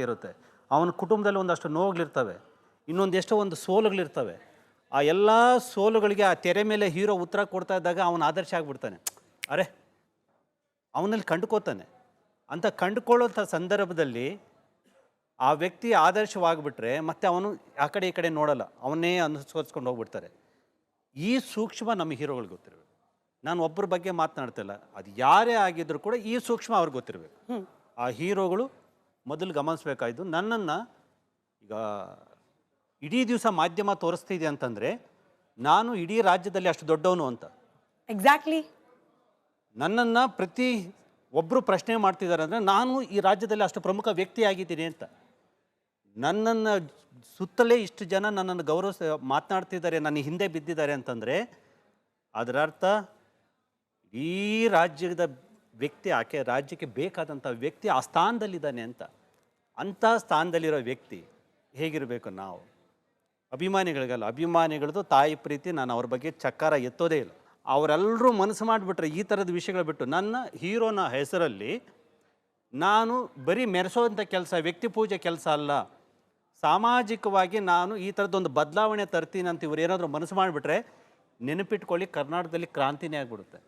ಇರುತ್ತೆ. ಅವನ ಕುಟುಂಬದಲ್ಲಿ ಒಂದಷ್ಟು ನೋವುಗಳಿರ್ತವೆ. ಇನ್ನೊಂದು ಎಷ್ಟೋ ಒಂದು ಸೋಲುಗಳಿರ್ತವೆ. ಆ ಎಲ್ಲ ಸೋಲುಗಳಿಗೆ ಆ ತೆರೆ ಮೇಲೆ ಹೀರೋ ಉತ್ತರ ಕೊಡ್ತಾ ಇದ್ದಾಗ ಅವನು ಆದರ್ಶ ಆಗಿಬಿಡ್ತಾನೆ. ಅರೆ ಅವನಲ್ಲಿ ಕಂಡುಕೋತಾನೆ. ಅಂತ ಕಂಡುಕೊಳ್ಳೋಂಥ ಸಂದರ್ಭದಲ್ಲಿ ಆ ವ್ಯಕ್ತಿ ಆದರ್ಶವಾಗಿಬಿಟ್ರೆ ಮತ್ತೆ ಅವನು ಆ ಕಡೆ ಈ ಕಡೆ ನೋಡಲ್ಲ. ಅವನ್ನೇ ಅನುಸರಿಸ್ಕೊಂಡು ಹೋಗ್ಬಿಡ್ತಾರೆ. ಈ ಸೂಕ್ಷ್ಮ ನಮ್ಮ ಹೀರೋಗಳಿಗೆ ಗೊತ್ತಿರಬೇಕು. ನಾನು ಒಬ್ಬರ ಬಗ್ಗೆ ಮಾತನಾಡ್ತಿಲ್ಲ. ಅದು ಯಾರೇ ಆಗಿದ್ದರೂ ಕೂಡ ಈ ಸೂಕ್ಷ್ಮ ಅವ್ರಿಗೆ ಗೊತ್ತಿರಬೇಕು. ಆ ಹೀರೋಗಳು ಮೊದಲು ಗಮನಿಸಬೇಕಾಯಿತು ನನ್ನನ್ನು ಈಗ ಇಡೀ ದಿವಸ ಮಾಧ್ಯಮ ತೋರಿಸ್ತಿದೆ ಅಂತಂದರೆ ನಾನು ಇಡೀ ರಾಜ್ಯದಲ್ಲಿ ಅಷ್ಟು ದೊಡ್ಡವನು ಅಂತ. ಎಕ್ಸಾಕ್ಟ್ಲಿ ನನ್ನನ್ನು ಪ್ರತಿ ಒಬ್ಬರು ಪ್ರಶ್ನೆ ಮಾಡ್ತಿದ್ದಾರೆ ಅಂದರೆ ನಾನು ಈ ರಾಜ್ಯದಲ್ಲಿ ಅಷ್ಟು ಪ್ರಮುಖ ವ್ಯಕ್ತಿ ಆಗಿದ್ದೀನಿ ಅಂತ. ನನ್ನನ್ನು ಸುತ್ತಲೇ ಇಷ್ಟು ಜನ ನನ್ನನ್ನು ಗೌರವ ಮಾತನಾಡ್ತಿದ್ದಾರೆ ನನ್ನ ಹಿಂದೆ ಬಿದ್ದಿದ್ದಾರೆ ಅಂತಂದರೆ ಅದರ ಅರ್ಥ ಈ ರಾಜ್ಯದ ವ್ಯಕ್ತಿ ಆಕೆ ರಾಜ್ಯಕ್ಕೆ ಬೇಕಾದಂಥ ವ್ಯಕ್ತಿ ಆ ಸ್ಥಾನದಲ್ಲಿದ್ದಾನೆ ಅಂತ. ಅಂಥ ಸ್ಥಾನದಲ್ಲಿರೋ ವ್ಯಕ್ತಿ ಹೇಗಿರಬೇಕು ನಾವು? ಅಭಿಮಾನಿಗಳಿಗಲ್ಲ, ಅಭಿಮಾನಿಗಳದ್ದು ತಾಯಿ ಪ್ರೀತಿ, ನಾನು ಅವ್ರ ಬಗ್ಗೆ ಚಕ್ಕಾರ ಎತ್ತೋದೇ ಇಲ್ಲ. ಅವರೆಲ್ಲರೂ ಮನಸ್ಸು ಮಾಡಿಬಿಟ್ರೆ ಈ ಥರದ ವಿಷಯಗಳು ಬಿಟ್ಟು ನನ್ನ ಹೀರೋನ ಹೆಸರಲ್ಲಿ ನಾನು ಬರೀ ಮೆರೆಸೋವಂಥ ಕೆಲಸ, ವ್ಯಕ್ತಿ ಪೂಜೆ ಕೆಲಸ ಅಲ್ಲ. ಸಾಮಾಜಿಕವಾಗಿ ನಾನು ಈ ಥರದ್ದೊಂದು ಬದಲಾವಣೆ ತರ್ತೀನಿ ಅಂತ ಇವ್ರು ಏನಾದರೂ ಮನಸ್ಸು ಮಾಡಿಬಿಟ್ರೆ ನೆನಪಿಟ್ಕೊಳ್ಳಿ, ಕರ್ನಾಟಕದಲ್ಲಿ ಕ್ರಾಂತಿನೇ ಆಗಿಬಿಡುತ್ತೆ.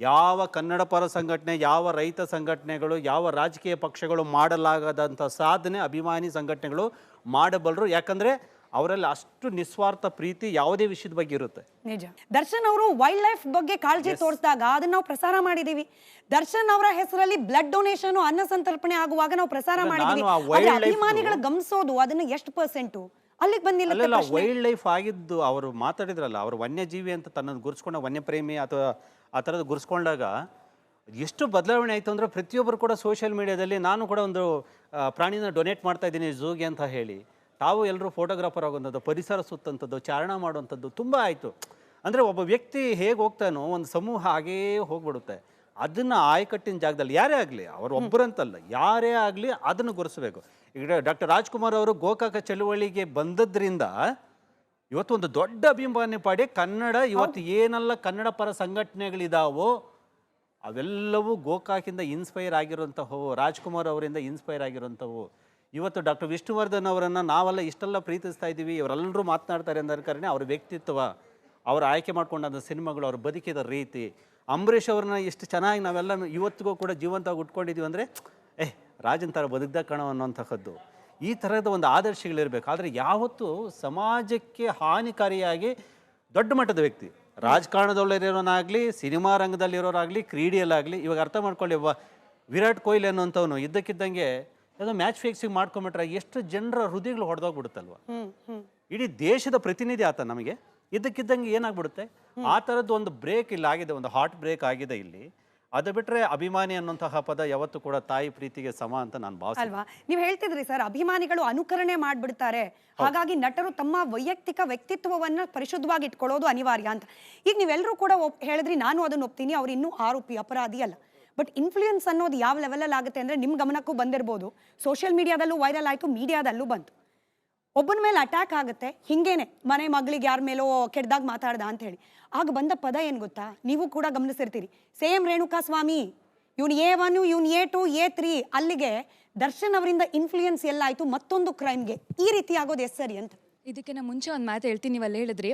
ಯಾವ ಕನ್ನಡ ಪರ ಸಂಘಟನೆ ಯಾವ ರೈತ ಸಂಘಟನೆಗಳು ಯಾವ ರಾಜಕೀಯ ಪಕ್ಷಗಳು ಮಾಡಲಾಗದಂಥ ಸಾಧನೆ ಅಭಿಮಾನಿ ಸಂಘಟನೆಗಳು ಮಾಡಬಲ್ಲರು ಯಾಕಂದರೆ ಅವರಲ್ಲಿ ಅಷ್ಟು ನಿಸ್ವಾರ್ಥ ಪ್ರೀತಿ ಯಾವುದೇ ವಿಷಯದ ಬಗ್ಗೆ ಇರುತ್ತೆ. ನಿಜ. ದರ್ಶನ್ ಅವರು ವೈಲ್ಡ್ ಲೈಫ್ ಬಗ್ಗೆ ಕಾಳಜಿ ತೋರಿಸಿದಾಗ ಅದನ್ನ ನಾವು ಪ್ರಸಾರ ಮಾಡಿದೀವಿ. ದರ್ಶನ್ ಅವರ ಹೆಸರಲ್ಲಿ ಬ್ಲಡ್ ಡೊನೇಷನ್ ಅನ್ನ ಸಂತರ್ಪಣೆ ಆಗುವಾಗ ನಾವು ಪ್ರಸಾರ ಮಾಡಿದೀವಿ. ಅಭಿಮಾನಿಗಳು ಗಮನಿಸೋದು ಅದನ್ನ ಎಷ್ಟು ಪರ್ಸೆಂಟು ಅಲ್ಲಿಗೆ ಬಂದಿಲ್ಲ ಅಲ್ಲೆಲ್ಲ ವೈಲ್ಡ್ ಲೈಫ್ ಆಗಿದ್ದು ಅವರು ಮಾತಾಡಿದ್ರಲ್ಲ ಅವರು ವನ್ಯಜೀವಿ ಅಂತ ತನ್ನನ್ನು ಗುರುಸ್ಕೊಂಡ ವನ್ಯಪ್ರೇಮಿ ಅಥವಾ ಆ ಥರದ್ದು ಗುರುಸ್ಕೊಂಡಾಗ ಎಷ್ಟು ಬದಲಾವಣೆ ಆಯಿತು ಅಂದರೆ ಪ್ರತಿಯೊಬ್ಬರು ಕೂಡ ಸೋಷಿಯಲ್ ಮೀಡಿಯಾದಲ್ಲಿ ನಾನು ಕೂಡ ಒಂದು ಪ್ರಾಣಿನ ಡೊನೇಟ್ ಮಾಡ್ತಾ ಇದ್ದೀನಿ ಝೂಗೆ ಅಂತ ಹೇಳಿ ತಾವು ಎಲ್ಲರೂ ಫೋಟೋಗ್ರಾಫರ್ ಆಗುವಂಥದ್ದು ಪರಿಸರ ಸುತ್ತಂಥದ್ದು ಚಾರಣ ಮಾಡುವಂಥದ್ದು ತುಂಬ ಆಯಿತು. ಅಂದರೆ ಒಬ್ಬ ವ್ಯಕ್ತಿ ಹೇಗೆ ಹೋಗ್ತಾನೋ ಒಂದು ಸಮೂಹ ಹಾಗೇ ಹೋಗ್ಬಿಡುತ್ತೆ. ಅದನ್ನು ಆಯಕಟ್ಟಿನ ಜಾಗದಲ್ಲಿ ಯಾರೇ ಆಗಲಿ ಅವರು ಒಬ್ಬರಂತಲ್ಲ ಯಾರೇ ಆಗಲಿ ಅದನ್ನು ಗುರುಸಬೇಕು. ಈಗ ಡಾಕ್ಟರ್ ರಾಜ್ಕುಮಾರ್ ಅವರು ಗೋಕಾಕ ಚಳುವಳಿಗೆ ಬಂದದ್ರಿಂದ ಇವತ್ತು ಒಂದು ದೊಡ್ಡ ಅಭಿಮಾನಿ ಪಾಡಿ ಕನ್ನಡ ಇವತ್ತು ಏನೆಲ್ಲ ಕನ್ನಡ ಪರ ಸಂಘಟನೆಗಳಿದಾವೋ ಅವೆಲ್ಲವೂ ಗೋಕಾಕಿಂದ ಇನ್ಸ್ಪೈರ್ ಆಗಿರುವಂಥವು ರಾಜ್ಕುಮಾರ್ ಅವರಿಂದ ಇನ್ಸ್ಪೈರ್ ಆಗಿರುವಂಥವು ಇವತ್ತು ಡಾಕ್ಟರ್ ವಿಷ್ಣುವರ್ಧನ್ ಅವರನ್ನು ನಾವೆಲ್ಲ ಇಷ್ಟೆಲ್ಲ ಪ್ರೀತಿಸ್ತಾ ಇದ್ದೀವಿ ಇವರೆಲ್ಲರೂ ಮಾತನಾಡ್ತಾರೆ ಅಂದ ಕಾರಣ ಅವ್ರ ವ್ಯಕ್ತಿತ್ವ ಅವ್ರು ಆಯ್ಕೆ ಮಾಡ್ಕೊಂಡಂಥ ಸಿನಿಮಾಗಳು ಅವ್ರು ಬದುಕಿದ ರೀತಿ. ಅಂಬರೀಷ್ ಅವ್ರನ್ನ ಎಷ್ಟು ಚೆನ್ನಾಗಿ ನಾವೆಲ್ಲ ಇವತ್ತಿಗೂ ಕೂಡ ಜೀವಂತವಾಗಿ ಉಟ್ಕೊಂಡಿದ್ದೀವಿ ಅಂದರೆ ಏ ರಾಜನ್ ಥರ ಬದುಕ್ದ ಕಣೋ ಅನ್ನೋಂಥದ್ದು ಈ ಥರದ ಒಂದು ಆದರ್ಶಗಳಿರಬೇಕು. ಆದರೆ ಯಾವತ್ತೂ ಸಮಾಜಕ್ಕೆ ಹಾನಿಕಾರಿಯಾಗಿ ದೊಡ್ಡ ಮಟ್ಟದ ವ್ಯಕ್ತಿ. ರಾಜಕಾರಣದಲ್ಲಿರೋನಾಗಲಿ ಸಿನಿಮಾ ರಂಗದಲ್ಲಿರೋರಾಗಲಿ ಕ್ರೀಡೆಯಲ್ಲಾಗಲಿ ಇವಾಗ ಅರ್ಥ ಮಾಡ್ಕೊಳ್ಳಿ ಒಬ್ಬ ವಿರಾಟ್ ಕೊಹ್ಲಿ ಅನ್ನೋಂಥವನು ಇದ್ದಕ್ಕಿದ್ದಂಗೆ ಯಾವುದೋ ಮ್ಯಾಚ್ ಫಿಕ್ಸಿಂಗ್ ಮಾಡ್ಕೊಂಬಿಟ್ರೆ ಎಷ್ಟು ಜನರ ಹೃದಯಗಳು ಹೊಡೆದೋಗ್ಬಿಡುತ್ತಲ್ವ? ಇಡೀ ದೇಶದ ಪ್ರತಿನಿಧಿ ಆತ ನಮಗೆ. ಇದ್ದಕ್ಕಿದ್ದಂಗೆ ಏನಾಗ್ಬಿಡುತ್ತೆ? ಆ ಥರದ್ದು ಒಂದು ಬ್ರೇಕ್ ಇಲ್ಲಿ ಆಗಿದೆ ಒಂದು ಹಾಟ್ ಬ್ರೇಕ್ ಆಗಿದೆ ಇಲ್ಲಿ. ಅದು ಬಿಟ್ಟರೆ ಅಭಿಮಾನಿ ಅನ್ನುವಂತಹ ಪದ ಯಾವತ್ತೂ ಕೂಡ ತಾಯಿ ಪ್ರೀತಿಗೆ ಸಮ ಅಂತ ನಾನು ಭಾವಿಸ್ತೀನಿ. ಅಲ್ವಾ? ನೀವು ಹೇಳ್ತಿದ್ರಿ ಸರ್ ಅಭಿಮಾನಿಗಳು ಅನುಕರಣೆ ಮಾಡ್ಬಿಡ್ತಾರೆ. ಹಾಗಾಗಿ ನಟರು ತಮ್ಮ ವೈಯಕ್ತಿಕ ವ್ಯಕ್ತಿತ್ವವನ್ನ ಪರಿಶುದ್ಧವಾಗಿ ಇಟ್ಕೊಳ್ಳೋದು ಅನಿವಾರ್ಯ ಅಂತ. ಈಗ ನೀವೆಲ್ಲರೂ ಕೂಡ ಒಪ್ ಹೇಳಿದ್ರಿ ನಾನು ಅದನ್ನ ಒಪ್ತೀನಿ ಅವ್ರು ಇನ್ನೂ ಆರೋಪಿ ಅಪರಾಧಿ ಅಲ್ಲ. ಬಟ್ ಇನ್ಫ್ಲೂಯೆನ್ಸ್ ಅನ್ನೋದು ಯಾವ ಲೆವೆಲಲ್ಲಿ ಆಗುತ್ತೆ ಅಂದ್ರೆ ನಿಮ್ಮ ಗಮನಕ್ಕೂ ಬಂದಿರ್ಬೋದು. ಸೋಷಿಯಲ್ ಮೀಡಿಯಾದಲ್ಲೂ ವೈರಲ್ ಆಯ್ತು ಮೀಡಿಯಾದಲ್ಲೂ ಬಂತು. ಒಬ್ಬನ ಮೇಲೆ ಅಟ್ಯಾಕ್ ಆಗುತ್ತೆ ಹಿಂಗೇನೆ ಮನೆ ಮಗಳಿಗೆ ಯಾರ ಮೇಲೋ ಕೆಡ್ದಾಗ ಮಾತಾಡ್ದ ಅಂತ ಹೇಳಿ. ಆಗ ಬಂದ ಪದ ಏನು ಗೊತ್ತಾ? ನೀವು ಕೂಡ ಗಮನಿಸಿರ್ತೀರಿ. ಸೇಮ್ ರೇಣುಕಾ ಸ್ವಾಮಿ ಇವ್ನು ಎ ಒನ್ ಇವ್ನು ಎ ಟು ಎ ತ್ರೀ ಅಲ್ಲಿಗೆ ದರ್ಶನ್ ಅವರಿಂದ ಇನ್ಫ್ಲೂಯೆನ್ಸ್ ಎಲ್ಲ ಆಯ್ತು ಮತ್ತೊಂದು ಕ್ರೈಮ್ಗೆ ಈ ರೀತಿ ಆಗೋದು ಎಸ್ ಸರಿ ಅಂತ. ಇದಕ್ಕೆ ನಾ ಮುಂಚೆ ಒಂದು ಮಾತು ಹೇಳ್ತೀನಿ ನೀವಲ್ಲಿ ಹೇಳಿದ್ರಿ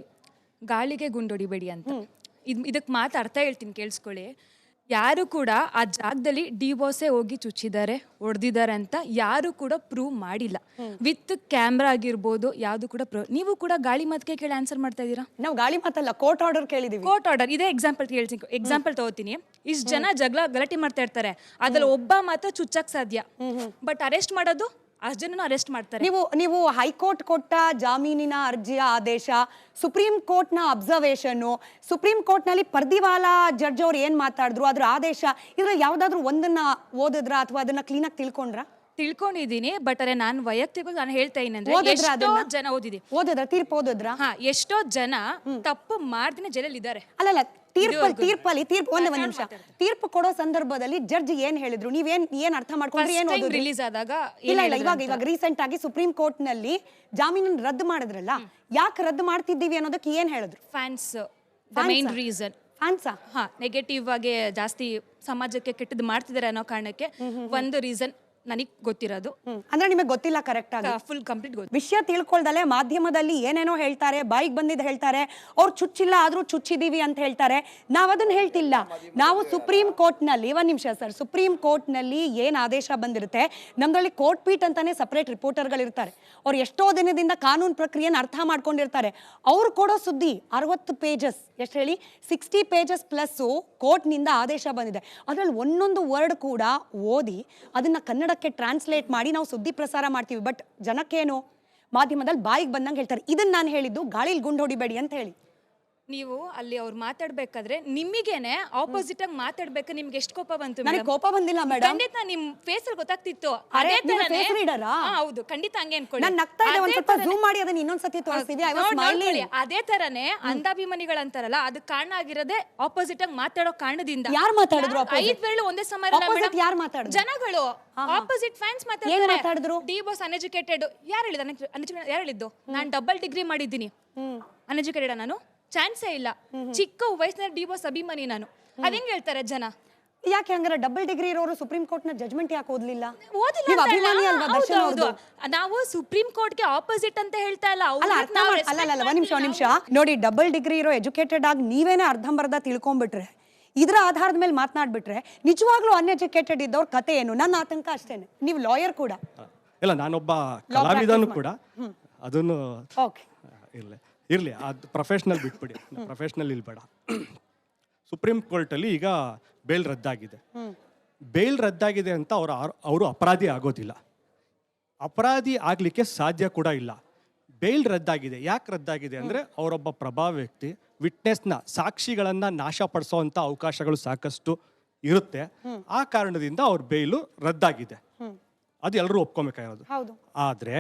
ಗಾಳಿಗೆ ಗುಂಡೊಡಿಬೇಡಿ ಅಂತ. ಇದು ಇದಕ್ಕೆ ಮಾತು ಅರ್ಥ ಹೇಳ್ತೀನಿ ಕೇಳಿಸ್ಕೊಳ್ಳಿ. ಯಾರು ಕೂಡ ಆ ಜಾಗದಲ್ಲಿ ಡಿವೋರ್ಸೆ ಹೋಗಿ ಚುಚ್ಚಿದ್ದಾರೆ ಹೊಡೆದಿದ್ದಾರೆ ಅಂತ ಯಾರು ಕೂಡ ಪ್ರೂವ್ ಮಾಡಿಲ್ಲ. ವಿತ್ ಕ್ಯಾಮ್ರಾ ಆಗಿರ್ಬೋದು ಯಾವುದು ಕೂಡ ಪ್ರೂವ್ ನೀವು ಕೂಡ ಗಾಳಿ ಮಾತಕ್ಕೆ ಕೇಳಿ ಆನ್ಸರ್ ಮಾಡ್ತಾ ಇದ್ದೀರಾ? ನಾವು ಗಾಳಿ ಮಾತಲ್ಲ ಕೋರ್ಟ್ ಆರ್ಡರ್ ಕೇಳಿದೀವಿ. ಕೋರ್ಟ್ ಆರ್ಡರ್ ಇದೇ ಎಕ್ಸಾಂಪಲ್ ಕೇಳಿ ಎಕ್ಸಾಂಪಲ್ ತಗೋತೀನಿ. ಇಷ್ಟು ಜನ ಜಗಳ ಗಲಾಟೆ ಮಾಡ್ತಾ ಇರ್ತಾರೆ ಅದ್ರಲ್ಲಿ ಒಬ್ಬ ಮಾತ್ರ ಚುಚ್ಚಕ್ ಸಾಧ್ಯ. ಬಟ್ ಅರೆಸ್ಟ್ ಮಾಡೋದು ಅಷ್ಟು ಅರೆಸ್ಟ್ ಮಾಡ್ತಾರೆ. ನೀವು ನೀವು ಹೈಕೋರ್ಟ್ ಕೊಟ್ಟ ಜಾಮೀನಿನ ಅರ್ಜಿಯ ಆದೇಶ, ಸುಪ್ರೀಂ ಕೋರ್ಟ್ನ ಅಬ್ಸರ್ವೇಷನ್ ಸುಪ್ರೀಂ ಕೋರ್ಟ್ನಲ್ಲಿ ಪರ್ದಿವಾಲಾ ಜಡ್ಜ್ ಅವ್ರು ಏನ್ ಮಾತಾಡಿದ್ರು, ಅದ್ರ ಆದೇಶ ಇದ್ರಲ್ಲಿ ಯಾವ್ದಾದ್ರು ಒಂದನ್ನ ಓದಿದ್ರ ಅಥವಾ ಅದನ್ನ ಕ್ಲೀನಾಗಿ ತಿಳ್ಕೊಂಡ್ರ? ತಿಳ್ಕೊಂಡಿದ್ದೀನಿ ಬಟ್ ಅರೆ ನಾನು ವೈಯಕ್ತಿಕ ನಾನು ಹೇಳ್ತಾ ಇದ್ದೀನಿ ಓದಿದ್ರಾ ಎಷ್ಟೋ ಅದನ್ನ? ಜನ ಓದಿದೆ ಓದಿದ್ರ? ತೀರ್ಪು ಓದಿದ್ರ? ಹಾ ಎಷ್ಟೋ ಜನ ತಪ್ಪು ಮಾಡ್ದಿನ ಜೈಲಲ್ಲಿ ಇದ್ದಾರೆ. ಅಲ್ಲಲ್ಲ ತೀರ್ಪಲ್ಲಿ ತೀರ್ಪಲ್ಲಿ ತೀರ್ಪು ಒಂದೇ ಒಂದ್ ನಿಮಿಷ. ತೀರ್ಪು ಕೊಡೋ ಸಂದರ್ಭದಲ್ಲಿ ಜಡ್ಜ್ ಏನ್ ಹೇಳಿದ್ರು? ನೀವೇನ್ ಏನ್ ಅರ್ಥ ಮಾಡ್ಕೊಂಡ್ರಿ? ಏನ್ ಓದಿದ್ರಿ? ರಿಲೀಸ್ ಆದಾಗ ಇಲ್ಲ ಇಲ್ಲ ಇವಾಗ ಇವಾಗ ರೀಸೆಂಟ್ ಆಗಿ ಸುಪ್ರೀಂ ಕೋರ್ಟ್ನಲ್ಲಿ ಜಾಮೀನನ್ನ ರದ್ದು ಮಾಡಿದ್ರಲ್ಲ ಯಾಕೆ ರದ್ದು ಮಾಡ್ತಿದ್ದೀವಿ ಅನ್ನೋದಕ್ಕೆ ಏನ್ ಹೇಳಿದ್ರು? ಫ್ಯಾನ್ಸ್ ದ ಮೈನ್ ರೀಸನ್ ಫ್ಯಾನ್ಸಾ ಹಾ ನೆಗೆಟಿವ್ ಆಗಿ ಜಾಸ್ತಿ ಸಮಾಜಕ್ಕೆ ಕೆಟ್ಟದ್ ಮಾಡ್ತಿದ್ದಾರೆ ಅನ್ನೋ ಕಾರಣಕ್ಕೆ ಒಂದು ರೀಸನ್ ನನಗೆ ಗೊತ್ತಿರೋದು. ಅಂದ್ರೆ ನಿಮಗೆ ಗೊತ್ತಿಲ್ಲ ಕರೆಕ್ಟ್ ಆಗಿ? ಫುಲ್ ಕಂಪ್ಲೀಟ್ ಗೊತ್ತು. ವಿಷಯ ತಿಳ್ಕೊಳ್ದಲೆ ಮಾಧ್ಯಮದಲ್ಲಿ ಏನೇನೋ ಹೇಳ್ತಾರೆ ಬಾಯಿಗೆ ಬಂದಿದ್ದು ಹೇಳ್ತಾರೆ ಅವ್ರು ಚುಚ್ಚಿಲ್ಲ ಆದ್ರೂ ಚುಚ್ಚಿದೀವಿ ಅಂತ ಹೇಳ್ತಾರೆ. ನಾವು ಅದನ್ನ ಹೇಳ್ತಿಲ್ಲ. ನಾವು ಸುಪ್ರೀಂ ಕೋರ್ಟ್ನಲ್ಲಿ ಒಂದ್ ನಿಮಿಷ ಸರ್ ಸುಪ್ರೀಂ ಕೋರ್ಟ್ನಲ್ಲಿ ಏನ್ ಆದೇಶ ಬಂದಿರುತ್ತೆ ನಮ್ದ್ರಲ್ಲಿ ಕೋರ್ಟ್ ಪೀಟ್ ಅಂತಾನೆ ಸಪರೇಟ್ ರಿಪೋರ್ಟರ್ಗಳಿರ್ತಾರೆ ಅವ್ರು ಎಷ್ಟೋ ದಿನದಿಂದ ಕಾನೂನು ಪ್ರಕ್ರಿಯೆನ ಅರ್ಥ ಮಾಡ್ಕೊಂಡಿರ್ತಾರೆ. ಅವ್ರು ಕೊಡೋ ಸುದ್ದಿ ಅರವತ್ತು ಪೇಜಸ್ ಎಷ್ಟು ಹೇಳಿ? ಸಿಕ್ಸ್ಟಿ ಪೇಜಸ್ ಪ್ಲಸ್ಸು ಕೋರ್ಟ್ನಿಂದ ಆದೇಶ ಬಂದಿದೆ. ಅದ್ರಲ್ಲಿ ಒಂದೊಂದು ವರ್ಡ್ ಕೂಡ ಓದಿ ಅದನ್ನ ಕನ್ನಡಕ್ಕೆ ಟ್ರಾನ್ಸ್ಲೇಟ್ ಮಾಡಿ ನಾವು ಸುದ್ದಿ ಪ್ರಸಾರ ಮಾಡ್ತೀವಿ. ಬಟ್ ಜನಕ್ಕೇನು? ಮಾಧ್ಯಮದಲ್ಲಿ ಬಾಯಿಗೆ ಬಂದಂಗೆ ಹೇಳ್ತಾರೆ. ಇದನ್ನ ನಾನು ಹೇಳಿದ್ದು, ಗಾಳಿಲಿ ಗುಂಡು ಹೊಡಿಬೇಡಿ ಅಂತ ಹೇಳಿ. ನೀವು ಅಲ್ಲಿ ಅವ್ರು ಮಾತಾಡ್ಬೇಕಾದ್ರೆ ನಿಮಗೇನೆ ಆಪೋಸಿಟ್ ಆಗಿ ಮಾತಾಡ್ಬೇಕು ನಿಮ್ಗೆ ಎಷ್ಟು ಕೋಪ ಬಂತು ನನಗೆ madam? ಕೋಪ ಬಂದಿಲ್ಲ ಮೇಡಮ್ ಖಂಡಿತ ನಿಮ್ ಫೇಸ್ ಅಲ್ಲಿ ಗೊತ್ತಾಗ್ತಿತ್ತು. ಅದೇ ತರನೇ- face reader ಆ? ಹಾ, ಹೌದು. ಖಂಡಿತ ಹಂಗೆ ಅನ್ಕೊಳ್ಳಿ. ನಾನು ನಗ್ತಾ ಇದ್ದೆ ಒಂದ್ ಅದೇ ಸ್ವಲ್ಪ ತರನೇ- ಝೂಮ್ ಮಾಡಿ ಅದನ್ನ ಇನ್ನೊಂದ್ಸತಿ ತೋರಿಸ್ತಿದ್ದೆ ಐ ವಾಸ್ ನೋಡ್- ನೋಡ್ಕೊಳ್ಳಿ, ಸ್ಮೈಲಿಂಗ್ ಅದೇ ತರನೇ ಅಂಧಾಭಿಮಾನಿಗಳಂತಾರಲ್ಲ ಅದಕ್ಕೆ ಕಾರಣ ಆಗಿರೋದೇ ಆಪೋಸಿಟ್ ಆಗಿ ಮಾತಾಡೋ ಕಾರಣದಿಂದ. ಯಾರು ಮಾತಾಡಿದ್ರು ಯಾರ್- opposite? ಐದ್ ವೇಳೆ ಒಂದೇ ಸಮಯ Opposite ಯಾರ್ ಮಾತಾಡಿದ್ರು? ಜನಗಳು ಆಪೋಸಿಟ್ ಫ್ಯಾನ್ಸ್ ಏನ್ ಮಾತಾಡಿದ್ರು? ಡಿ ಬಾಸ್ ಅನ್ಎಜುಕೇಟೆಡ್ ಯಾರು ಹೇಳಿದ ಯಾರು ಹೇಳಿದ್ದು? ನಾನು ಡಬಲ್ ಡಿಗ್ರಿ ಮಾಡಿದ್ದೀನಿ. ಅನ್ಎಜುಕೇಟೆಡ್ ನಾನು? ಚಾನ್ಸೇ ಇಲ್ಲ. ಚಿಕ್ಕ ವಯಸ್ಸಿನ ಡಿ ಬಾಸ್ ಅಭಿಮಾನಿ ನಾನು. ಅದ್ ಹೇಳ್ತಾರೆ ಜನ? ಯಾಕೆ ಹಂಗಾರೆ ಡಬಲ್ ಡಿಗ್ರಿ ಇರೋರು ಸುಪ್ರೀಂ ಕೋರ್ಟ್ನ ಜಜ್ಮೆಂಟ್ ಯಾಕೆ ಓದ್ಲಿಲ್ಲ? ಓದಿಲ್ಲ ನೀವು ಅಭಿಮಾನಿ ಅಲ್ವಾ ದರ್ಶನ್ ಹೌದು. ನಾವು ಸುಪ್ರೀಂ ಕೋರ್ಟ್ಗೆ ಆಪೋಸಿಟ್ ಅಂತ ಹೇಳ್ತಾ ಇಲ್ಲ. ಅಲ್ಲ ಅವ್ರಿಗೆ ಅರ್ಥ ನಾವು ಮಾಡ್- respect ಅಲ್ಲ ಅಲ್ಲ ಒಂದ್ ನಿಮಿಷ ಒಂದ್ ನಿಮಿಷ. ನೋಡಿ ಡಬಲ್ ಡಿಗ್ರಿ ಇರೋ ಎಜುಕೇಟೆಡ್ ಆಗಿ ನೀವೇನೇ ಅರ್ಧಂಬರ್ಧ ತಿಳ್ಕೊಂಡ್ಬಿಟ್ರೆ ಇದರ ಆಧಾರದ ಮೇಲೆ ಮಾತನಾಡ್ಬಿಟ್ರೆ ನಿಜವಾಗ್ಲೂ ಅನ್ಎಜುಕೇಟೆಡ್ ಇದ್ದವ್ರ ಕತೆ ಏನು? ನನ್ನ ಆತಂಕ ಅಷ್ಟೇನೆ. ನೀವು ಲಾಯರ್ ಕೂಡ. ಇಲ್ಲ ನಾನೊಬ್ಬ ಕಲಾವಿದನು ಕೂಡ. ಅದನ್ನು ಓಕೆ ಇರಲಿ ಇರಲಿ ಅದು ಪ್ರೊಫೆಷ್ನಲ್ ಬಿಟ್ಬಿಡಿ ಪ್ರೊಫೆಷ್ನಲ್ ಇಲ್ಲಿ ಬೇಡ. ಸುಪ್ರೀಂ ಕೋರ್ಟಲ್ಲಿ ಈಗ ಬೇಲ್ ರದ್ದಾಗಿದೆ. ಬೇಲ್ ರದ್ದಾಗಿದೆ ಅಂತ ಅವರು ಅವರು ಅಪರಾಧಿ ಆಗೋದಿಲ್ಲ. ಅಪರಾಧಿ ಆಗಲಿಕ್ಕೆ ಸಾಧ್ಯ ಕೂಡ ಇಲ್ಲ. ಬೇಲ್ ರದ್ದಾಗಿದೆ. ಯಾಕೆ ರದ್ದಾಗಿದೆ ಅಂದರೆ ಅವರೊಬ್ಬ ಪ್ರಭಾವ ವ್ಯಕ್ತಿ ವಿಟ್ನೆಸ್ನ ಸಾಕ್ಷಿಗಳನ್ನು ನಾಶಪಡಿಸೋವಂಥ ಅವಕಾಶಗಳು ಸಾಕಷ್ಟು ಇರುತ್ತೆ. ಆ ಕಾರಣದಿಂದ ಅವ್ರ ಬೇಲು ರದ್ದಾಗಿದೆ. ಅದು ಎಲ್ಲರೂ ಒಪ್ಕೊಬೇಕಾಗಿರೋದು. ಆದರೆ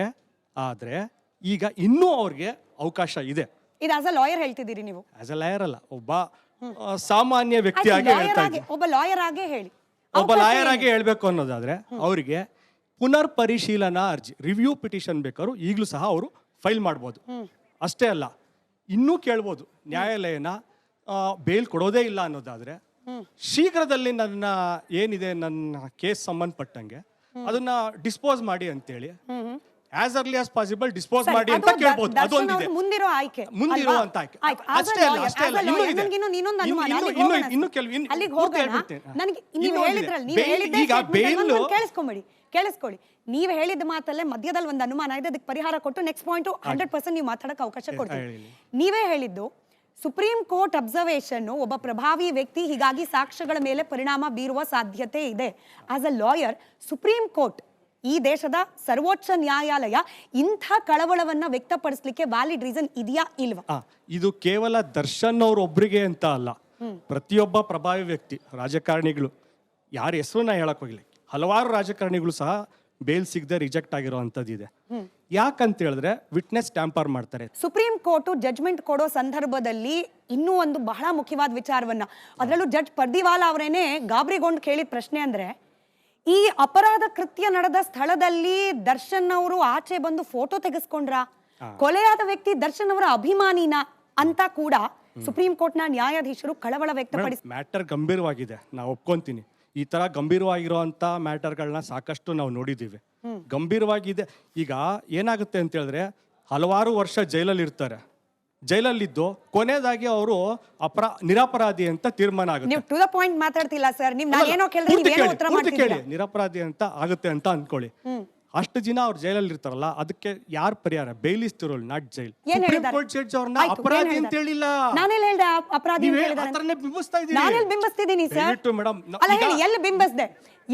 ಆದರೆ ಈಗ ಇನ್ನೂ ಅವ್ರಿಗೆ ಅವಕಾಶ ಇದೆ. ಇದು ಆಸ್ ಅ ಲಾಯರ್ ಹೇಳ್ತಿದ್ದೀರಿ ನೀವು. ಆಸ್ ಎ ಲಾಯರ್ ಅಲ್ಲ ಒಬ್ಬ ಆ, ಸಾಮಾನ್ಯ ವ್ಯಕ್ತಿಯಾಗಿ ಲಾಯರ್ ಹೇಳ್ತಾ ಆಗಿ ಇದ್ದೀನಿ. ಒಬ್ಬ ಲಾಯರ್ ಆಗೇ ಹೇಳಿ. ಒಬ್ಬ ಲಾಯರ್ ಆಗಿ ಹೇಳ್ಬೇಕು ಅನ್ನೋದಾದ್ರೆ ಅವರಿಗೆ ಪುನರ್ ಪರಿಶೀಲನಾ ಅರ್ಜಿ ರಿವ್ಯೂ ಪಿಟಿಷನ್ ಬೇಕಾದ್ರು ಈಗಲೂ ಸಹ ಅವರು ಫೈಲ್ ಮಾಡ್ಬೋದು. ಅಷ್ಟೇ ಅಲ್ಲ ಇನ್ನೂ ಕೇಳ್ಬೋದು ನ್ಯಾಯಾಲಯನ ಬೇಲ್ ಕೊಡೋದೇ ಇಲ್ಲ ಅನ್ನೋದಾದ್ರೆ ಶೀಘ್ರದಲ್ಲಿ ನನ್ನ ಏನಿದೆ ನನ್ನ ಕೇಸ್ ಸಂಬಂಧಪಟ್ಟಂಗೆ ಅದನ್ನ ಡಿಸ್ಪೋಸ್ ಮಾಡಿ ಅಂತೇಳಿ as early as possible dispose ಮಾಡಿ ಅಂತ ಕೇಳಬಹುದು ಅದೊಂದಿದೆ ಮುಂದಿರೋ ಆಯ್ಕೆ. ಮುಂದಿರೋ ಅಂತ ಆಯ್ಕೆ. ಅಷ್ಟೇ ಅಲ್ಲ ಅಷ್ಟೇ ಅಲ್ಲ ಇನ್ನೂ ಇದೆ. ಇನ್ನೊಂದು- ಇನ್ನೊಂದು ಇನ್ನು- ಅನುಮಾನ. ಇನ್ನು- ಇನ್ನು- ಕೆಲವು ಅಲ್ಲಿಗೆ ಹೋಗೋಣ. ನನಗೆ ನೀವು ಹೇಳಿದ್ರಲ್ಲ ನೀವು ಹೇಳಿದ್ದೆ ಈಗ ಬೇಲ್ ಕೇಳಿಸ್ಕೊಂಬಿಡಿ ಕೇಳಿಸ್ಕೊಳ್ಳಿ. ನೀವು ಹೇಳಿದ ಮಾತಲ್ಲೇ ಮಧ್ಯದಲ್ಲಿ ಒಂದು ಅನುಮಾನ ಇದೆ ಅದಕ್ಕೆ ಪರಿಹಾರ ಕೊಟ್ಟು ನೆಕ್ಸ್ಟ್ ಪಾಯಿಂಟ್ ಹಂಡ್ರೆಡ್ ಪರ್ಸೆಂಟ್ ನೀವು ಮಾತಾಡಕ್ಕೆ ಅವಕಾಶ ಕೊಡ್ತೀವಿ. ನೀವೇ ಹೇಳಿದ್ದು ಸುಪ್ರೀಂ ಕೋರ್ಟ್ ಅಬ್ಸರ್ವೇಷನ್ ಒಬ್ಬ ಪ್ರಭಾವಿ ವ್ಯಕ್ತಿ ಹೀಗಾಗಿ ಸಾಕ್ಷ್ಯಗಳ ಮೇಲೆ ಪರಿಣಾಮ ಬೀರುವ ಸಾಧ್ಯತೆ ಇದೆ. As a lawyer supreme court ಈ ದೇಶದ ಸರ್ವೋಚ್ಚ ನ್ಯಾಯಾಲಯ ಇಂಥ ಕಳವಳವನ್ನ ವ್ಯಕ್ತಪಡಿಸಲಿಕ್ಕೆ ವ್ಯಾಲಿಡ್ ರೀಸನ್ ಇದೆಯಾ ಇಲ್ವಾ? ಇದು ಕೇವಲ ದರ್ಶನ್ ಅವ್ರ ಒಬ್ರಿಗೆ ಅಂತ ಅಲ್ಲ. ಪ್ರತಿಯೊಬ್ಬ ಪ್ರಭಾವಿ ವ್ಯಕ್ತಿ ರಾಜಕಾರಣಿಗಳು ಯಾರ ಹೆಸರನ್ನ ಹೇಳಕ್ ಹೋಗಿಲ್ಲ. ಹಲವಾರು ರಾಜಕಾರಣಿಗಳು ಸಹ ಬೇಲ್ ಸಿಗದೆ ರಿಜೆಕ್ಟ್ ಆಗಿರೋ ಇದೆ. ಯಾಕಂತ ಹೇಳಿದ್ರೆ ವಿಟ್ನೆಸ್ ಟ್ಯಾಂಪರ್ ಮಾಡ್ತಾರೆ. ಸುಪ್ರೀಂ ಕೋರ್ಟ್ ಜಡ್ಜ್ಮೆಂಟ್ ಕೊಡೋ ಸಂದರ್ಭದಲ್ಲಿ ಇನ್ನೂ ಒಂದು ಬಹಳ ಮುಖ್ಯವಾದ ವಿಚಾರವನ್ನ. ಅದರಲ್ಲೂ ಜಡ್ಜ್ ಪರ್ದಿವಾಲ ಅವರೇನೆ ಗಾಬರಿಗೊಂಡು ಕೇಳಿದ ಪ್ರಶ್ನೆ ಅಂದ್ರೆ ಈ ಅಪರಾಧ ಕೃತ್ಯ ನಡೆದ ಸ್ಥಳದಲ್ಲಿ ದರ್ಶನ್ ಅವರು ಆಚೆ ಬಂದು ಫೋಟೋ ತೆಗೆಸ್ಕೊಂಡ್ರ. ಕೊಲೆಯಾದ ವ್ಯಕ್ತಿ ದರ್ಶನ್ ಅವರ ಅಭಿಮಾನಿನ ಅಂತ ಕೂಡ ಸುಪ್ರೀಂ ಕೋರ್ಟ್ನ ನ್ಯಾಯಾಧೀಶರು ಕಳವಳ ವ್ಯಕ್ತಪಡಿಸಿ ಮ್ಯಾಟರ್ ಗಂಭೀರವಾಗಿದೆ. ನಾವು ಒಪ್ಕೊಂತೀನಿ. ಈ ತರ ಗಂಭೀರವಾಗಿರುವಂತ ಮ್ಯಾಟರ್ಗಳನ್ನ ಸಾಕಷ್ಟು ನಾವು ನೋಡಿದ್ದೀವಿ. ಗಂಭೀರವಾಗಿದೆ. ಈಗ ಏನಾಗುತ್ತೆ ಅಂತ ಹೇಳಿದ್ರೆ ಹಲವಾರು ವರ್ಷ ಜೈಲಲ್ಲಿ ಇರ್ತಾರೆ ಜೈಲಲ್ಲಿದ್ದು ಕೊನೆಯದಾಗಿ ಅವರು ಅಪರಾ ನಿರಪರಾಧಿ ಅಂತ ತೀರ್ಮಾನ ಆಗುತ್ತೆ. ನೀವು ಟು ದ ಪಾಯಿಂಟ್ ಮಾತಾಡ್ತಿಲ್ಲ ಸರ್ ನಿಮ್ ನಾನು ಏನೋ ಕೇಳಿದ್ರೆ ಪೂರ್ತಿ ನೀವೇನೋ ಕೇಳಿ, ಉತ್ತರ ಪೂರ್ತಿ ಮಾಡ್ತಿದ್ದೀರಾ? ನಿರಪರಾಧಿ ಅಂತ ಆಗುತ್ತೆ ಅಂತ ಅನ್ಕೊಳ್ಳಿ. ಅಷ್ಟು ದಿನ ಅವ್ರು ಜೈಲಲ್ಲಿ ಇರ್ತಾರಲ್ಲ ಅದಕ್ಕೆ ಯಾರ್ ಪರಿಹಾರ? ತಿರೋಲ್ ನಾಟ್ ಜೈಲ್. ಏನ್ ಸುಪ್ರೀಂ ಹೇಳಿದ್ದಾರೆ? ಕೋರ್ಟ್ ಜಡ್ಜ್ ಅವ್ರನ್ನ ಆಯ್ತು, ಏನ್ ಅಪರಾಧಿ ಅಂತ ಹೇಳಿದ್ದಾರೆ? ಹೇಳಿಲ್ಲ. ನಾನೆಲ್ಲ ಹೇಳ್ದೆ ಅಪರಾಧಿ ಅಂತ ಹೇಳಿದ್ದಾರೆ. ಥರನೇ ಬಿಂಬಿಸ್ತಾ ಇದ್ದೀರಿ. ನಾನೆಲ್ಲಿ ಬಿಂಬಿಸ್ತಿದ್ದೀನಿ ಸರ್ ದಯವಿಟ್ಟು ಮೇಡಮ್, ನ- ಅಲ್ಲ ಈಗ- ಹೇಳಿ ಎಲ್ಲಿ ಬಿಂಬಿಸ್ದೆ?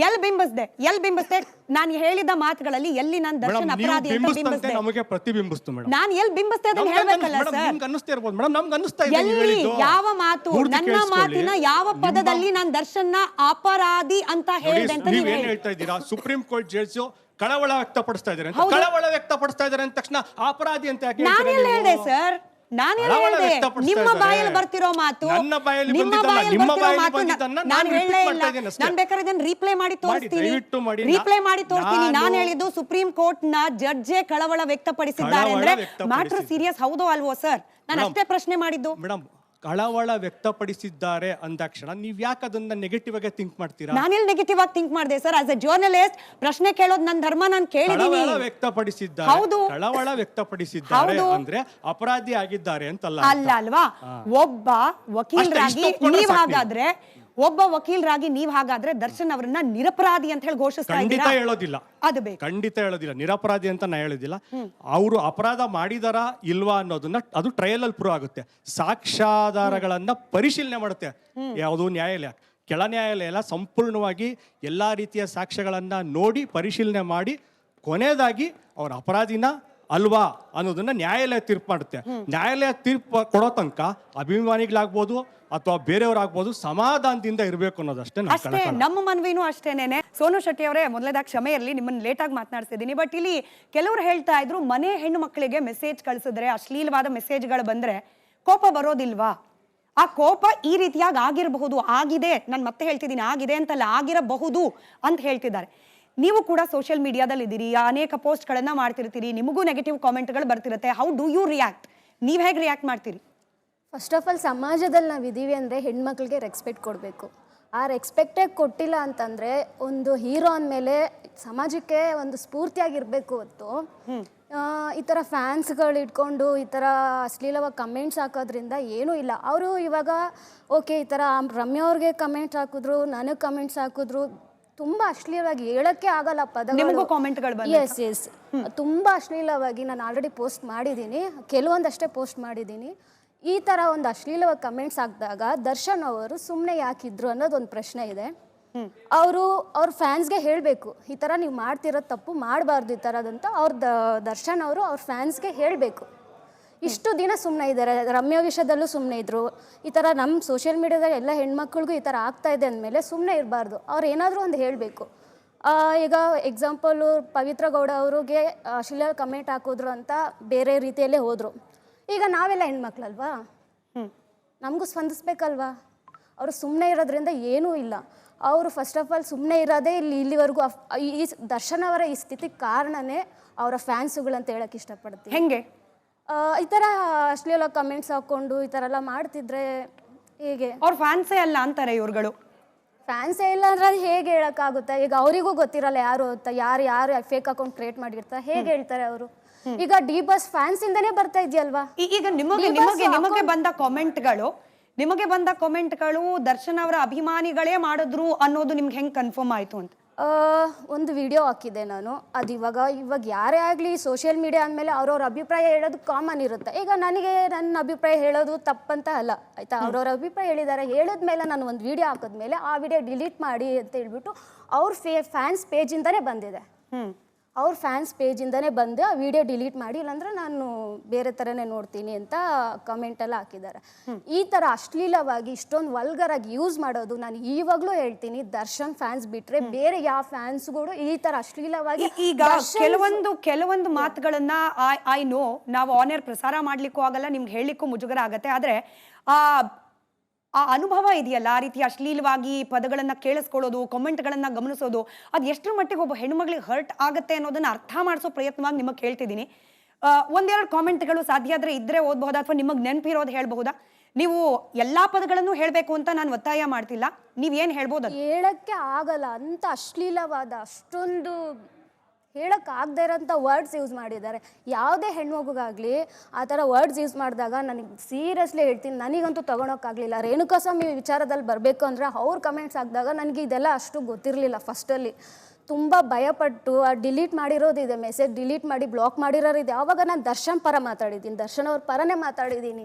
ಎಲ್ಲಿ ಬಿಂಬಿಸ್ದೆ? ಎಲ್ಲಿ ಬಿಂಬಿಸ್ದೆ? ನಾನು ಹೇಳಿದ ಮಾತುಗಳಲ್ಲಿ ಎಲ್ಲಿ ನಾನು ದರ್ಶನ ದರ್ಶನ್ ಅಪರಾಧಿ ಅಂತ ಬಿಂಬಿಸ್ದೆ. ನಮಗೆ ಪ್ರತಿಬಿಂಬಿಸ್ತು ಮೇಡಮ್. ನಾನು ಎಲ್ಲಿ ಬಿಂಬಿಸ್ದೆ ಅದನ್ನ ಹೇಳಬೇಕಲ್ಲ ಸರ್? ನಿಮ್ಗೆ ಅನ್ನಿಸ್ತಾ ಇರ್ಬೋದು. ಮೇಡಮ್ ನಮ್ಗೆ ಅನ್ನಿಸ್ತಾ ಇದೆ ಎಲ್ಲಿ ಯಾವ ಮಾತು ನನ್ನ ಮಾತಿನ ಯಾವ ಪದದಲ್ಲಿ ನಾನು ದರ್ಶನ್ನ ಅಪರಾಧಿ ಅಂತ ಹೇಳಿದೆ ಅಂತ ನೀವು ಏನ್ ಹೇಳ್ತಾ ಇದ್ದೀರಾ? ಸುಪ್ರೀಂ ಕೋರ್ಟ್ ಜಡ್ಜ್ ಕಳವಳ ವ್ಯಕ್ತಪಡಿಸ್ತಾ ಇದ್ದಾರೆ ಕಳವಳ ವ್ಯಕ್ತಪಡಿಸ್ತಾ ಇದ್ದಾರೆ ಅಂದ ತಕ್ಷಣ ಅಪರಾಧಿ ಅಂತ ಹೇಳ್ತೀರಾ ಹೇಳಿದೆ? ಸರ್? ಕಳವಳ ಹೇಳಿದೆ ನಿಮ್ಮ ಬಾಯಲ್ಲಿ ಬರ್ತಿರೋ ಮಾತು ನಿಮ್ಮ ಬಾಯಲ್ಲಿ ಬರ್ತಿರೋ ಮಾತು ನಾನು ನಾನು ಹೇಳಲೇ ಇಲ್ಲ. ನಾನು ಬೇಕಾದ್ರೆ ಇದನ್ನ ರೀಪ್ಲೇ ಮಾಡಿ ತೋರಿಸ್ತೀನಿ. ರೀಪ್ಲೇ ಮಾಡಿ ತೋರಿಸ್ತೀನಿ. ನಾನು ನಾನು- ಹೇಳಿದ್ದು ಸುಪ್ರೀಂ ಕೋರ್ಟ್ನ ಜಡ್ಜೆ ಕಳವಳ ವ್ಯಕ್ತಪಡಿಸಿದ್ದಾರೆ ಅಂದ್ರೆ ಮ್ಯಾಟರ್ ಸೀರಿಯಸ್ ಹೌದೋ ಅಲ್ವೋ ಸರ್ ನಾನು ಅಷ್ಟೇ ಪ್ರಶ್ನೆ ಮಾಡಿದ್ದು. ಮೇಡಮ್ ಕಳವಳ ವ್ಯಕ್ತಪಡಿಸಿದ್ದಾರೆ ಅಂದಾಕ್ಷಣ ನೀವ್ ಯಾಕೆ ಅದನ್ನ ನೆಗೆಟಿವ್ ಆಗಿ ಥಿಂಕ್ ಮಾಡ್ತೀರಾ? ನಾನೆಲ್ಲಿ ನೆಗೆಟಿವ್ ಆಗಿ ಥಿಂಕ್ ಮಾಡಿದೆ ಸರ್ ಆಸ್ ಎ ಜರ್ನಲಿಸ್ಟ್ ಪ್ರಶ್ನೆ ಕೇಳೋದು ನನ್ನ ಧರ್ಮ ನಾನು ಕೇಳಿದೀನಿ. ಕಳವಳ ವ್ಯಕ್ತಪಡಿಸಿದ್ದಾರೆ. ಹೌದು. ಕಳವಳ ವ್ಯಕ್ತಪಡಿಸಿದ್ದಾರೆ ಹೌದು. ಅಂದ್ರೆ ಅಪರಾಧಿ ಆಗಿದ್ದಾರೆ ಅಂತಲ್ಲ ಅಲ್ಲ ಅಲ್ವಾ? ಒಬ್ಬ ವಕೀಲರಾಗಿ ನೀವು ಸಾಕು ಹಾಗಾದ್ರೆ ಒಬ್ಬ ವಕೀಲರಾಗಿ ನೀವ್ ಹಾಗಾದ್ರೆ ದರ್ಶನ್ ಅವರನ್ನ ನಿರಪರಾಧಿ ಅಂತ ಹೇಳಿ ಘೋಷಿಸ್ತಾ ಖಂಡಿತ ಇದ್ದೀರಾ ಹೇಳೋದಿಲ್ಲ. ಅದು ಬೇಕು. ಖಂಡಿತ ಹೇಳೋದಿಲ್ಲ. ನಿರಪರಾಧಿ ಅಂತ ನಾ ಹೇಳೋದಿಲ್ಲ. ಅವರು ಅಪರಾಧ ಮಾಡಿದಾರಾ ಇಲ್ವಾ ಅನ್ನೋದನ್ನ ಅದು ಟ್ರಯಲ್ ಅಲ್ಲಿ ಪ್ರೂವ್ ಆಗುತ್ತೆ. ಸಾಕ್ಷ್ಯಾಧಾರಗಳನ್ನ ಪರಿಶೀಲನೆ ಮಾಡುತ್ತೆ. ಯಾವುದು ನ್ಯಾಯಾಲಯ. ಕೆಳ ನ್ಯಾಯಾಲಯ ಎಲ್ಲ ಸಂಪೂರ್ಣವಾಗಿ ಎಲ್ಲಾ ರೀತಿಯ ಸಾಕ್ಷ್ಯಗಳನ್ನ ನೋಡಿ ಪರಿಶೀಲನೆ ಮಾಡಿ ಕೊನೆಯದಾಗಿ ಅವ್ರ ಅಪರಾಧಿನ ಅಲ್ವಾ ಅನ್ನೋದನ್ನ ನ್ಯಾಯಾಲಯ ತೀರ್ಪು ಮಾಡುತ್ತೆ. ನ್ಯಾಯಾಲಯ ತೀರ್ಪು ಕೊಡೋ ತನಕ ಅಭಿಮಾನಿಗಳಾಗ್ಬೋದು ಅಥವಾ ಬೇರೆಯವರಾಗ್ಬೋದು ಸಮಾಧಾನದಿಂದ ಇರಬೇಕು ಅನ್ನೋದಷ್ಟೇ ಅಷ್ಟೇ ನಮ್ಮ ಮನವಿನೂ ಅಷ್ಟೇನೆ ಸೋನು ಶೆಟ್ಟಿ ಅವರೇ ಮೊದಲೇದಾಗಿ ಕ್ಷಮೆ ಇರಲಿ ನಿಮ್ಮನ್ನ ಲೇಟಾಗಿ ಮಾತನಾಡ್ಸಿದ್ದೀನಿ. ಬಟ್ ಇಲ್ಲಿ ಕೆಲವರು ಹೇಳ್ತಾ ಇದ್ರು ಮನೆ ಹೆಣ್ಣು ಮಕ್ಕಳಿಗೆ ಮೆಸೇಜ್ ಕಳಿಸಿದ್ರೆ ಅಶ್ಲೀಲವಾದ ಮೆಸೇಜ್ಗಳು ಬಂದ್ರೆ ಕೋಪ ಬರೋದಿಲ್ವಾ? ಆ ಕೋಪ ಈ ರೀತಿಯಾಗಿ ಆಗಿರಬಹುದು ಆಗಿದೆ ನಾನು ಮತ್ತೆ ಹೇಳ್ತಿದ್ದೀನಿ ಆಗಿದೆ ಅಂತಲ್ಲ ಆಗಿರಬಹುದು ಅಂತ ಹೇಳ್ತಿದ್ದಾರೆ. ನೀವು ಕೂಡ ಸೋಷಿಯಲ್ ಮೀಡಿಯಾದಲ್ಲಿ ಇದ್ದೀರಿ ಅನೇಕ ಪೋಸ್ಟ್ಗಳನ್ನು ಮಾಡ್ತಿರ್ತೀರಿ ನಿಮಗೂ ನೆಗೆಟಿವ್ ಕಾಮೆಂಟ್ಗಳು ಬರ್ತಿರುತ್ತೆ. ಹೌ ಡೂ ಯು ರಿಯಾಕ್ಟ್ ನೀವು ಹೇಗೆ ರಿಯಾಕ್ಟ್ ಮಾಡ್ತೀರಿ? ಫಸ್ಟ್ ಆಫ್ ಆಲ್ ಸಮಾಜದಲ್ಲಿ ನಾವು ಇದ್ದೀವಿ ಅಂದರೆ ಹೆಣ್ಮಕ್ಳಿಗೆ ರೆಸ್ಪೆಕ್ಟ್ ಕೊಡಬೇಕು. ಆ ರೆಸ್ಪೆಕ್ಟೇ ಕೊಟ್ಟಿಲ್ಲ ಅಂತಂದರೆ ಒಂದು ಹೀರೋ ಅಂದಮೇಲೆ ಸಮಾಜಕ್ಕೆ ಒಂದು ಸ್ಫೂರ್ತಿಯಾಗಿರಬೇಕು ಹೊತ್ತು. ಈ ಥರ ಫ್ಯಾನ್ಸ್ಗಳು ಇಟ್ಕೊಂಡು ಈ ಥರ ಅಶ್ಲೀಲವಾಗಿ ಕಮೆಂಟ್ಸ್ ಹಾಕೋದ್ರಿಂದ ಏನೂ ಇಲ್ಲ. ಅವರು ಇವಾಗ ಓಕೆ ಈ ಥರ ರಮ್ಯ ಅವ್ರಿಗೆ ಕಮೆಂಟ್ಸ್ ಹಾಕಿದ್ರು ನನಗೆ ಕಮೆಂಟ್ಸ್ ಹಾಕಿದ್ರು ತುಂಬ ಅಶ್ಲೀಲವಾಗಿ ಹೇಳಕ್ಕೆ ಆಗಲ್ಲ ಪದಗಳು. ನಿಮಗೂ ಕಾಮೆಂಟ್ಗಳು ಬಂದಿತ್ತಾ? ಎಸ್ ಎಸ್ ತುಂಬಾ ಅಶ್ಲೀಲವಾಗಿ ನಾನು ಆಲ್ರೆಡಿ ಪೋಸ್ಟ್ ಮಾಡಿದ್ದೀನಿ. ಕೆಲವೊಂದಷ್ಟೇ ಪೋಸ್ಟ್ ಮಾಡಿದ್ದೀನಿ. ಈ ತರ ಒಂದು ಅಶ್ಲೀಲವಾಗಿ ಕಮೆಂಟ್ಸ್ ಹಾಕಿದಾಗ ದರ್ಶನ್ ಅವರು ಸುಮ್ಮನೆ ಯಾಕಿದ್ರು ಅನ್ನೋದು ಒಂದು ಪ್ರಶ್ನೆ ಇದೆ. ಅವರು ಅವ್ರ ಫ್ಯಾನ್ಸ್ಗೆ ಹೇಳಬೇಕು ಈ ಥರ ನೀವು ಮಾಡ್ತಿರೋದು ತಪ್ಪು ಮಾಡಬಾರ್ದು ಈ ಥರದಂತ ಅವ್ರ ದ- ದರ್ಶನ್ ಅವರು ಅವ್ರ ಫ್ಯಾನ್ಸ್ಗೆ ಹೇಳಬೇಕು. ಇಷ್ಟು ದಿನ ಸುಮ್ಮನೆ ಇದ್ದಾರೆ. ರಮ್ಯ ವಿಷಯದಲ್ಲೂ ಸುಮ್ಮನೆ ಇದ್ರು. ಈ ಥರ ನಮ್ಮ ಸೋಷಿಯಲ್ ಮೀಡಿಯಾದಾಗ ಎಲ್ಲ ಹೆಣ್ಮಕ್ಳಿಗೂ ಈ ಥರ ಆಗ್ತಾ ಇದೆ ಅಂದಮೇಲೆ ಸುಮ್ಮನೆ ಇರಬಾರ್ದು. ಅವ್ರು ಏನಾದರೂ ಒಂದು ಹೇಳಬೇಕು. ಈಗ ಎಕ್ಸಾಂಪಲು ಪವಿತ್ರ ಗೌಡ ಅವ್ರಿಗೆ ಅಶ್ಲೀಲ ಕಮೆಂಟ್ ಹಾಕಿದ್ರು ಅಂತ ಬೇರೆ ರೀತಿಯಲ್ಲೇ ಹೋದರು. ಈಗ ನಾವೆಲ್ಲ ಹೆಣ್ಮಕ್ಳಲ್ವಾ? ನಮಗೂ ಸ್ಪಂದಿಸ್ಬೇಕಲ್ವಾ? ಅವರು ಸುಮ್ಮನೆ ಇರೋದ್ರಿಂದ ಏನೂ ಇಲ್ಲ. ಅವರು ಫಸ್ಟ್ ಆಫ್ ಆಲ್ ಸುಮ್ಮನೆ ಇರೋದೇ ಇಲ್ಲಿ ಇಲ್ಲಿವರೆಗೂ ಈ ದರ್ಶನ್ ಅವರ ಈ ಸ್ಥಿತಿಗೆ ಕಾರಣನೇ ಅವರ ಫ್ಯಾನ್ಸುಗಳಂತ ಹೇಳಕ್ಕೆ ಇಷ್ಟಪಡ್ತೀನಿ. ಹೆಂಗೆ? ಈ ಥರ ಅಶ್ಲೀಲ ಕಮೆಂಟ್ಸ್ ಹಾಕ್ಕೊಂಡು ಈ ಥರ ಎಲ್ಲ ಮಾಡ್ತಿದ್ರೆ ಹೇಗೆ? ಅವ್ರ ಫ್ಯಾನ್ಸೇ ಅಲ್ಲ ಅಂತಾರೆ ಇವ್ರುಗಳು. ಫ್ಯಾನ್ಸೇ ಇಲ್ಲ ಅಂದ್ರೆ ಅದು ಹೇಗೆ ಹೇಳಕ್ಕಾಗುತ್ತೆ? ಈಗ ಅವರಿಗೂ ಗೊತ್ತಿರಲ್ಲ ಯಾರು ಅಂತ ಯಾರು ಯಾರು ಫೇಕ್ ಅಕೌಂಟ್ ಕ್ರಿಯೇಟ್ ಮಾಡಿರ್ತಾರೆ ಹೇಗೆ ಹೇಳ್ತಾರೆ ಅವರು? ಈಗ ಡಿ ಬಸ್ ಫ್ಯಾನ್ಸ್ ಇಂದನೇ ಬರ್ತಾ ಇದೆಯಲ್ವಾ? ಈ- ಈಗ ನಿಮಗೆ ನಿಮಗೆ ನಿಮಗೆ ಬಂದ ಕಾಮೆಂಟ್ಗಳು ನಿಮಗೆ ಬಂದ ಕಾಮೆಂಟ್ಗಳು ದರ್ಶನ್ ಅವರ ಅಭಿಮಾನಿಗಳೇ ಮಾಡಿದ್ರು ಅನ್ನೋದು ನಿಮ್ಗೆ ಹೆಂಗ್ ಕನ್ಫರ್ಮ್ ಆಯ್ತು ಅಂತ? ಒಂದು ವಿಡಿಯೋ ಹಾಕಿದ್ದೆ ನಾನು. ಅದು ಇವಾಗ ಇವಾಗ ಯಾರೇ ಆಗಲಿ ಸೋಷಿಯಲ್ ಮೀಡಿಯಾ ಅಂದಮೇಲೆ ಅವ್ರವ್ರ ಅಭಿಪ್ರಾಯ ಹೇಳೋದು ಕಾಮನ್ ಇರುತ್ತೆ. ಈಗ ನನಗೆ ನನ್ನ ಅಭಿಪ್ರಾಯ ಹೇಳೋದು ತಪ್ಪಂತ ಅಲ್ಲ ಆಯಿತಾ? ಅವ್ರವ್ರ ಅಭಿಪ್ರಾಯ ಹೇಳಿದ್ದಾರೆ ಹೇಳಿದ್ಮೇಲೆ ನಾನು ಒಂದು ವಿಡಿಯೋ ಹಾಕಿದ್ಮೇಲೆ ಆ ವಿಡಿಯೋ ಡಿಲೀಟ್ ಮಾಡಿ ಅಂತ ಹೇಳ್ಬಿಟ್ಟು ಅವ್ರ ಫೇ ಫ್ಯಾನ್ಸ್ ಪೇಜಿಂದನೇ ಬಂದಿದೆ. ಅವ್ರ ಫ್ಯಾನ್ಸ್ ಪೇಜಿಂದನೇ ಬಂದು ಆ ವಿಡಿಯೋ ಡಿಲೀಟ್ ಮಾಡಿ ಇಲ್ಲಾಂದ್ರೆ ನಾನು ಬೇರೆ ಥರನೇ ನೋಡ್ತೀನಿ ಅಂತ ಕಮೆಂಟೆಲ್ಲ ಹಾಕಿದ್ದಾರೆ. ಈ ಥರ ಅಶ್ಲೀಲವಾಗಿ ಇಷ್ಟೊಂದು ವಲ್ಗರಾಗಿ ಯೂಸ್ ಮಾಡೋದು ನಾನು ಈವಾಗಲೂ ಹೇಳ್ತೀನಿ ದರ್ಶನ್ ಫ್ಯಾನ್ಸ್ ಬಿಟ್ಟರೆ ಬೇರೆ ಯಾವ ಫ್ಯಾನ್ಸ್ಗಳು ಈ ಥರ ಅಶ್ಲೀಲವಾಗಿ ಈಗ ಕೆಲವೊಂದು ಕೆಲವೊಂದು ಮಾತುಗಳನ್ನ ಐ ನೋ ನಾವು ಆನ್ ಏರ್ ಪ್ರಸಾರ ಮಾಡಲಿಕ್ಕೂ ಆಗಲ್ಲ ನಿಮ್ಗೆ ಹೇಳಲಿಕ್ಕೂ ಮುಜುಗರ ಆಗುತ್ತೆ. ಆದ್ರೆ ಆ ಅನುಭವ ಇದೆಯಲ್ಲ? ಆ ರೀತಿ ಅಶ್ಲೀಲವಾಗಿ ಪದಗಳನ್ನ ಕೇಳಿಸ್ಕೊಳ್ಳೋದು ಕಾಮೆಂಟ್ಗಳನ್ನ ಗಮನಿಸೋದು, ಅದು ಎಷ್ಟರ ಮಟ್ಟಿಗೆ ಒಬ್ಬ ಹೆಣ್ಮಗಳಿಗೆ ಹರ್ಟ್ ಆಗುತ್ತೆ ಅನ್ನೋದನ್ನ ಅರ್ಥ ಮಾಡಿಸೋ ಪ್ರಯತ್ನವಾಗಿ ನಿಮಗೆ ಕೇಳ್ತಿದ್ದೀನಿ. ಒಂದೆರಡು ಕಾಮೆಂಟ್ಗಳು ಸಾಧ್ಯ ಆದ್ರೆ ಇದ್ರೆ ಓದಬಹುದಾ ಅಥವಾ ನಿಮಗೆ ನೆನಪಿರೋದು ಹೇಳ್ಬಹುದಾ? ನೀವು ಎಲ್ಲಾ ಪದಗಳನ್ನು ಹೇಳಬೇಕು ಅಂತ ನಾನು ಒತ್ತಾಯ ಮಾಡ್ತಿಲ್ಲ. ನೀವೇನು ಹೇಳ್ಬೋದು? ಹೇಳಕ್ಕೆ ಆಗಲ್ಲ. ಅಂತ ಅಶ್ಲೀಲವಾದ ಅಷ್ಟೊಂದು ಹೇಳಕ್ಕೆ ಆಗದೆ ಇರೋಂಥ ವರ್ಡ್ಸ್ ಯೂಸ್ ಮಾಡಿದ್ದಾರೆ. ಯಾವುದೇ ಹೆಣ್ಮಗುಗಾಗಲಿ, ಆ ಥರ ವರ್ಡ್ಸ್ ಯೂಸ್ ಮಾಡಿದಾಗ ನನಗೆ ಸೀರಿಯಸ್ಲಿ ಹೇಳ್ತೀನಿ, ನನಗಂತೂ ತೊಗೊಳೋಕ್ಕಾಗಲಿಲ್ಲ. ರೇಣುಕಾಸ್ವಾಮಿ ವಿಚಾರದಲ್ಲಿ ಬರಬೇಕು ಅಂದರೆ ಅವ್ರ ಕಮೆಂಟ್ಸ್ ಹಾಕಿದಾಗ ನನಗೆ ಇದೆಲ್ಲ ಅಷ್ಟು ಗೊತ್ತಿರಲಿಲ್ಲ ಫಸ್ಟಲ್ಲಿ ತುಂಬ ಭಯಪಟ್ಟು, ಆ ಡಿಲೀಟ್ ಮಾಡಿರೋದು ಇದೆ ಮೆಸೇಜ್ ಡಿಲೀಟ್ ಮಾಡಿ ಬ್ಲಾಕ್ ಮಾಡಿರೋರಿದೆ ಆವಾಗ ನಾನು ದರ್ಶನ್ ಪರ ಮಾತಾಡಿದ್ದೀನಿ, ದರ್ಶನ್ ಅವ್ರ ಪರನೇ ಮಾತಾಡಿದ್ದೀನಿ.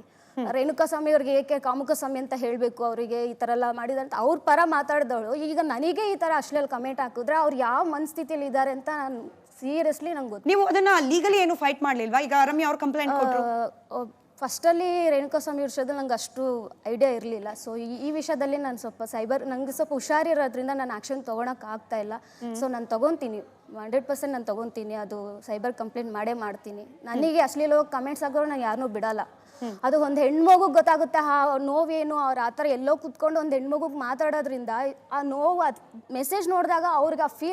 ರೇಣುಕಾಸ್ವಾಮಿ ಅವ್ರಿಗೆ ಏಕೆ ಕಾಮುಕಸ್ವಾಮಿ ಅಂತ ಹೇಳಬೇಕು ಅವರಿಗೆ ಈ ಥರ ಎಲ್ಲ ಮಾಡಿದ್ದಾರೆ ಅಂತ ಅವ್ರ ಪರ ಮಾತಾಡಿದವಳು. ಈಗ ನನಗೆ ಈ ಥರ ಅಶ್ಲೀಲ ಕಮೆಂಟ್ ಹಾಕಿದ್ರೆ ಅವ್ರು ಯಾವ ಮನಸ್ಥಿತಿಯಲ್ಲಿ ಇದ್ದಾರೆ ಅಂತ ನಾನು ಸೀರಿಯಸ್ಲಿ ನಂಗೆ ಗೊತ್ತು. ನೀವು ಅದನ್ನ ಲೀಗಲಿ ಏನು ಫೈಟ್ ಮಾಡ್ಲಿಲ್ವಾ? ಈಗ ರಮ್ಯ ಅವ್ರ ಕಂಪ್ಲೇಂಟ್ ಕೊಟ್ರು. ರೇಣುಕಾ ಸ್ವಾಮಿ ವಿಷಯದಲ್ಲಿ ನಂಗೆ ಅಷ್ಟು ಐಡಿಯಾ ಇರಲಿಲ್ಲ. ಸೊ ಈ ವಿಷಯದಲ್ಲಿ ನಾನು ಸ್ವಲ್ಪ ಸೈಬರ್ ನಂಗೆ ಸ್ವಲ್ಪ ಹುಷಾರಿರೋದ್ರಿಂದ ನಾನು ಆಕ್ಷನ್ ತೊಗೊಳಕ್ಕೆ ಆಗ್ತಾ ಇಲ್ಲ. ಸೊ ನಾನು ತೊಗೊತೀನಿ. ಹಂಡ್ರೆಡ್ ಪರ್ಸೆಂಟ್ ನಾನು ತೊಗೊತೀನಿ. ಅದು ಸೈಬರ್ ಕಂಪ್ಲೇಂಟ್ ಮಾಡೇ ಮಾಡ್ತೀನಿ. ನನಗೆ ಅಶ್ಲೀಲ ಕಮೆಂಟ್ಸ್ ಆಗೋರು ನಾನು ಯಾರನ್ನೂ ಬಿಡಲ್ಲ. ಅದು ಒಂದು ಹೆಣ್ಮಗು ಗೊತ್ತಾಗುತ್ತೆ ಆ ನೋವೇನು ಅವ್ರು ಆ ಥರ ಎಲ್ಲೋ ಕುತ್ಕೊಂಡು ಒಂದು ಹೆಣ್ಮಗುಗೆ ಮಾತಾಡೋದ್ರಿಂದ ಆ ನೋವು ಅದು ಮೆಸೇಜ್ ನೋಡಿದಾಗ ಅವ್ರಿಗೆ ಆ ಫೀಲ್